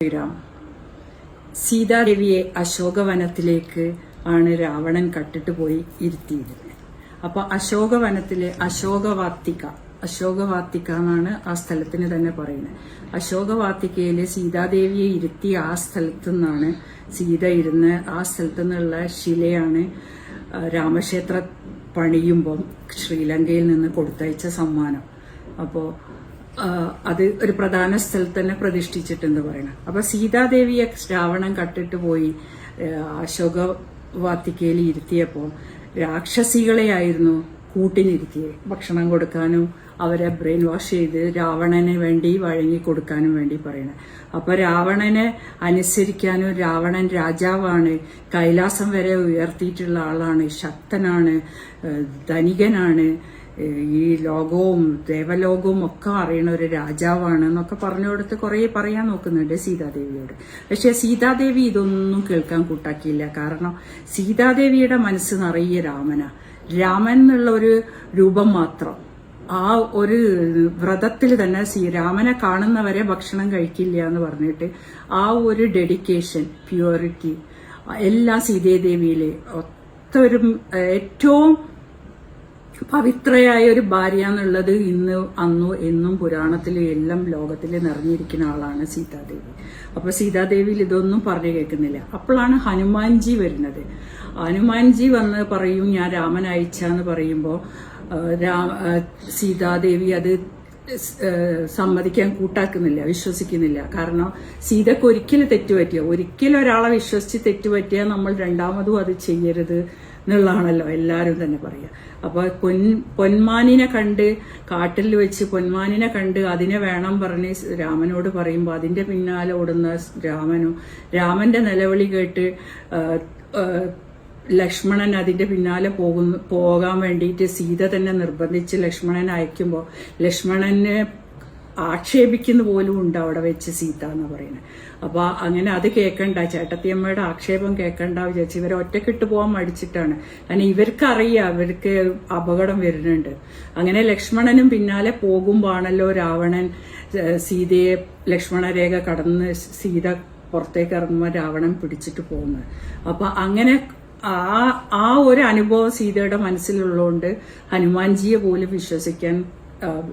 ശ്രീറാം. സീതാദേവിയെ അശോകവനത്തിലേക്ക് ആണ് രാവണൻ കട്ടിട്ട് പോയി ഇരുത്തിയിരുന്നത് അപ്പൊ അശോകവനത്തിലെ അശോകവാത്തിക അശോകവാത്തിക എന്നാണ് ആ സ്ഥലത്തിന് തന്നെ പറയുന്നത്. അശോകവാത്തികയിൽ സീതാദേവിയെ ഇരുത്തി ആ സ്ഥലത്തു നിന്നാണ് സീത ഇരുന്ന് ആ സ്ഥലത്തു നിന്നുള്ള ശിലയാണ് രാമക്ഷേത്ര പണിയുമ്പം ശ്രീലങ്കയിൽ നിന്ന് കൊടുത്തയച്ച സമ്മാനം. അപ്പോ ആ, അത് ഒരു പ്രധാന സ്ഥലത്ത് തന്നെ പ്രതിഷ്ഠിച്ചിട്ടെന്ന് പറയണം. അപ്പൊ സീതാദേവിയെ ശ്രാവണം കട്ടിട്ട് പോയി ആ, അശോകവാത്തിക്കയിൽ ഇരുത്തിയപ്പോൾ രാക്ഷസികളെയായിരുന്നു കൂട്ടിനിരുത്തിയത് ഭക്ഷണം കൊടുക്കാനും അവരെ ബ്രെയിൻ വാഷ് ചെയ്ത് രാവണന് വേണ്ടി വഴങ്ങി കൊടുക്കാനും വേണ്ടി പറയണത് അപ്പൊ രാവണനെ അനുസരിക്കാനും രാവണൻ രാജാവാണ് കൈലാസം വരെ ഉയർത്തിയിട്ടുള്ള ആളാണ് ശക്തനാണ് ധനികനാണ് ഈ ലോകവും ദേവലോകവും ഒക്കെ അറിയണ ഒരു രാജാവാണ് എന്നൊക്കെ പറഞ്ഞു കൊടുത്ത് കുറെ പറയാൻ നോക്കുന്നുണ്ട് സീതാദേവിയോട്. പക്ഷെ സീതാദേവി ഇതൊന്നും കേൾക്കാൻ കൂട്ടാക്കിയില്ല. കാരണം സീതാദേവിയുടെ മനസ്സ് നിറയെ രാമന. രാമൻ എന്നുള്ള ഒരു രൂപം മാത്രം. ആ ഒരു വ്രതത്തിൽ തന്നെ സീ രാമനെ കാണുന്നവരെ ഭക്ഷണം കഴിക്കില്ല എന്ന് പറഞ്ഞിട്ട് ആ ഒരു ഡെഡിക്കേഷൻ പ്യൂരിറ്റി എല്ലാ സീതാദേവിയിലെ ഒത്തൊരു ഏറ്റവും പവിത്രയായ ഒരു ഭാര്യ എന്നുള്ളത് ഇന്ന് അന്നു എന്നും പുരാണത്തിൽ എല്ലാം ലോകത്തിൽ നിറഞ്ഞിരിക്കുന്ന ആളാണ് സീതാദേവി. അപ്പൊ സീതാദേവിയിൽ ഇതൊന്നും പറഞ്ഞു കേൾക്കുന്നില്ല. അപ്പോഴാണ് ഹനുമാൻജി വരുന്നത്. ഹനുമാൻജി വന്ന് പറയും ഞാൻ രാമൻ അയച്ചാന്ന് പറയുമ്പോൾ സീതാദേവി അത് സമ്മതിക്കാൻ കൂട്ടാക്കുന്നില്ല വിശ്വസിക്കുന്നില്ല. കാരണം സീതക്ക് ഒരിക്കലും തെറ്റുപറ്റിയ? ഒരിക്കലും ഒരാളെ വിശ്വസിച്ച് തെറ്റുപറ്റിയാൽ നമ്മൾ രണ്ടാമതും അത് ചെയ്യരുത്. എന്നുള്ളതാണല്ലോ എല്ലാവരും തന്നെ പറയുക അപ്പോൾ പൊൻ പൊന്മാനിനെ കണ്ട് കാട്ടിൽ വെച്ച് പൊന്മാനിനെ കണ്ട് അതിനെ വേണം പറഞ്ഞ് രാമനോട് പറയുമ്പോൾ അതിന്റെ പിന്നാലെ ഓടുന്ന രാമനും രാമന്റെ നിലവിളി കേട്ട് ലക്ഷ്മണൻ അതിന്റെ പിന്നാലെ പോകുന്നു പോകാൻ വേണ്ടിയിട്ട് സീത തന്നെ നിർബന്ധിച്ച് ലക്ഷ്മണൻ അയക്കുമ്പോൾ ലക്ഷ്മണനെ ആക്ഷേപിക്കുന്ന പോലും ഉണ്ട് അവിടെ വെച്ച് സീത എന്ന് പറയുന്നത് അപ്പൊ അങ്ങനെ അത് കേൾക്കണ്ട ചേട്ടത്തിയമ്മയുടെ ആക്ഷേപം കേൾക്കണ്ട വിചാരിച്ചു ഇവരെ ഒറ്റക്കിട്ട് പോകാൻ മടിച്ചിട്ടാണ്. കാരണം ഇവർക്കറിയാം ഇവർക്ക് അപകടം വരുന്നുണ്ട്. അങ്ങനെ ലക്ഷ്മണനും പിന്നാലെ പോകുമ്പോണല്ലോ രാവണൻ സീതയെ ലക്ഷ്മണരേഖ കടന്ന് സീത പുറത്തേക്ക് ഇറങ്ങുമ്പോൾ രാവണൻ പിടിച്ചിട്ട് പോകുന്നത്. അപ്പൊ അങ്ങനെ ആ ആ ഒരു അനുഭവം സീതയുടെ മനസ്സിലുള്ളതുകൊണ്ട് ഹനുമാൻജിയെ പോലും വിശ്വസിക്കാൻ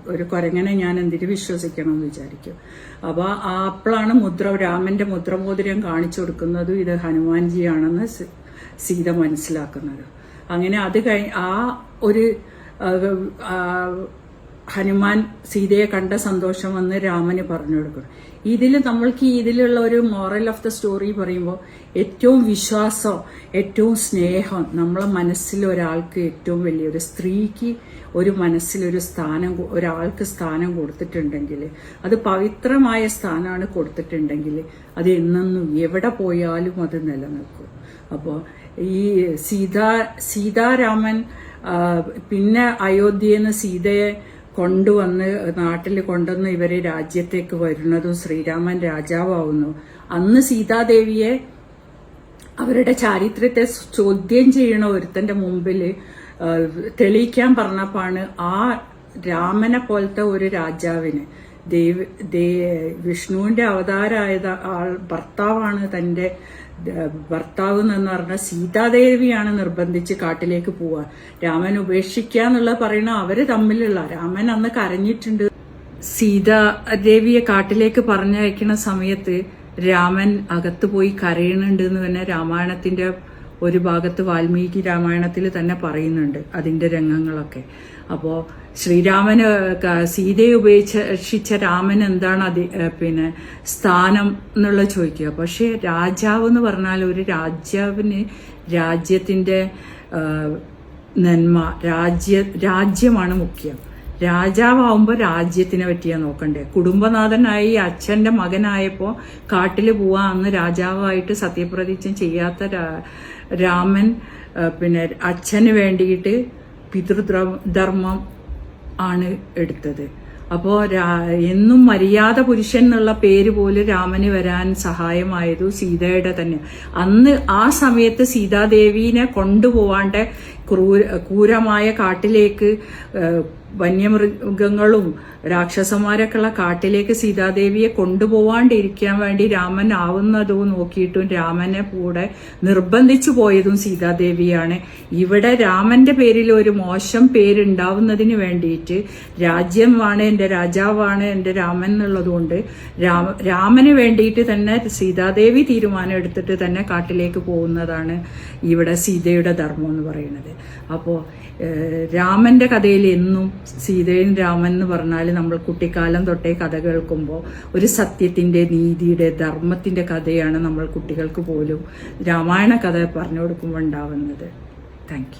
ഒരു കുരങ്ങനെ ഞാൻ എന്തിന് വിശ്വസിക്കണം എന്ന് വിചാരിക്കും. അപ്പൊ ആ അപ്പോഴാണ് മുദ്ര രാമന്റെ മുദ്രമോതിരം കാണിച്ചു കൊടുക്കുന്നത് ഇത് ഹനുമാൻജിയാണെന്ന് സീത മനസ്സിലാക്കുന്നത്. അങ്ങനെ അത് കഴി ആ ഒരു ഹനുമാൻ സീതയെ കണ്ട സന്തോഷം വന്ന് രാമന് പറഞ്ഞു കൊടുക്കണം ഇതിൽ നമ്മൾക്ക് ഇതിലുള്ള ഒരു മോറൽ ഓഫ് ദ സ്റ്റോറി പറയുമ്പോൾ ഏറ്റവും വിശ്വാസം ഏറ്റവും സ്നേഹം നമ്മളെ മനസ്സിൽ ഒരാൾക്ക് ഏറ്റവും വലിയ ഒരു സ്ത്രീക്ക് ഒരു മനസ്സിലൊരു സ്ഥാനം ഒരാൾക്ക് സ്ഥാനം കൊടുത്തിട്ടുണ്ടെങ്കിൽ അത് പവിത്രമായ സ്ഥാനമാണ് കൊടുത്തിട്ടുണ്ടെങ്കിൽ അത് എന്നെന്നും എവിടെ പോയാലും അത് നിലനിൽക്കും. അപ്പോൾ ഈ സീതാ സീതാരാമൻ പിന്നെ അയോധ്യയിൽ നിന്ന് സീതയെ കൊണ്ടുവന്ന് നാട്ടിൽ കൊണ്ടുവന്ന് ഇവർ രാജ്യത്തേക്ക് വരുന്നതും ശ്രീരാമൻ രാജാവാവുന്നു. അന്ന് സീതാദേവിയെ അവരുടെ ചാരിത്രത്തെ ചോദ്യം ചെയ്യണ ഒരുത്തന്റെ മുമ്പിൽ തെളിയിക്കാൻ പറഞ്ഞപ്പോഴാണ് ആ രാമനെ പോലത്തെ ഒരു രാജാവിന്. ദേവ് ദേ വിഷ്ണുവിന്റെ അവതാരമായത് ആൾ ഭർത്താവാണ് തന്റെ ഭർത്താവ് എന്ന് പറഞ്ഞ സീതാദേവിയാണ് നിർബന്ധിച്ച് കാട്ടിലേക്ക് പോവുക. രാമൻ ഉപേക്ഷിക്കുക എന്നുള്ള പറയണ അവർ തമ്മിലുള്ള. രാമൻ അന്ന് കരഞ്ഞിട്ടുണ്ട്. സീതാദേവിയെ കാട്ടിലേക്ക് പറഞ്ഞയക്കുന്ന സമയത്ത് രാമൻ അകത്ത് പോയി കരയണുണ്ട് എന്ന് തന്നെ രാമായണത്തിന്റെ ഒരു ഭാഗത്ത് വാൽമീകി രാമായണത്തിൽ തന്നെ പറയുന്നുണ്ട് അതിന്റെ രംഗങ്ങളൊക്കെ. അപ്പോൾ ശ്രീരാമന് സീതയെ ഉപേക്ഷിച്ച രാമൻ എന്താണ് അതി പിന്നെ സ്ഥാനം എന്നുള്ളത് ചോദിക്കുക. പക്ഷേ രാജാവ് എന്ന് പറഞ്ഞാൽ ഒരു രാജാവിന് രാജ്യത്തിന്റെ നന്മ രാജ്യ രാജ്യമാണ് മുഖ്യം. രാജാവാകുമ്പോൾ രാജ്യത്തിനെ പറ്റിയാ നോക്കണ്ടേ. കുടുംബനാഥനായി അച്ഛന്റെ മകനായപ്പോൾ കാട്ടിൽ പോവാ. അന്ന് രാജാവായിട്ട് സത്യപ്രതിജ്ഞ ചെയ്യാത്ത രാമൻ പിന്നെ അച്ഛന് വേണ്ടിയിട്ട് പിതൃധർമ്മം ആണ് എടുത്തത്. അപ്പോൾ എന്നും മര്യാദ പുരുഷൻ എന്നുള്ള പേര് പോലും രാമന് വരാൻ സഹായമായതു സീതയുടെ തന്നെ. അന്ന് ആ സമയത്ത് സീതാദേവീനെ കൊണ്ടുപോവാണ്ട് ക്രൂര ക്രൂരമായ കാട്ടിലേക്ക് വന്യമൃഗങ്ങളും രാക്ഷസന്മാരൊക്കെയുള്ള കാട്ടിലേക്ക് സീതാദേവിയെ കൊണ്ടുപോവാണ്ടിരിക്കാൻ വേണ്ടി രാമൻ ആവുന്നതും നോക്കിയിട്ടും രാമനെ കൂടെ നിർബന്ധിച്ചു പോയതും സീതാദേവിയാണ്. ഇവിടെ രാമന്റെ പേരിൽ ഒരു മോശം പേരുണ്ടാവുന്നതിന് വേണ്ടിയിട്ട് രാജ്യമാണ് എന്റെ രാജാവാണ് എന്റെ രാമൻ എന്നുള്ളതുകൊണ്ട് രാമ രാമന് വേണ്ടിയിട്ട് തന്നെ സീതാദേവി തീരുമാനം എടുത്തിട്ട് തന്നെ കാട്ടിലേക്ക് പോകുന്നതാണ് ഇവിടെ സീതയുടെ ധർമ്മം എന്ന് പറയുന്നത്. അപ്പോൾ രാമന്റെ കഥയിൽ എന്നും സീതയും രാമൻ എന്ന് പറഞ്ഞാൽ നമ്മൾ കുട്ടിക്കാലം തൊട്ടേ കഥ കേൾക്കുമ്പോൾ ഒരു സത്യത്തിന്റെ നീതിയുടെ ധർമ്മത്തിന്റെ കഥയാണ് നമ്മൾ കുട്ടികൾക്ക് പോലും രാമായണ കഥ പറഞ്ഞു കൊടുക്കുമ്പോൾ ഉണ്ടാവുന്നത്. താങ്ക്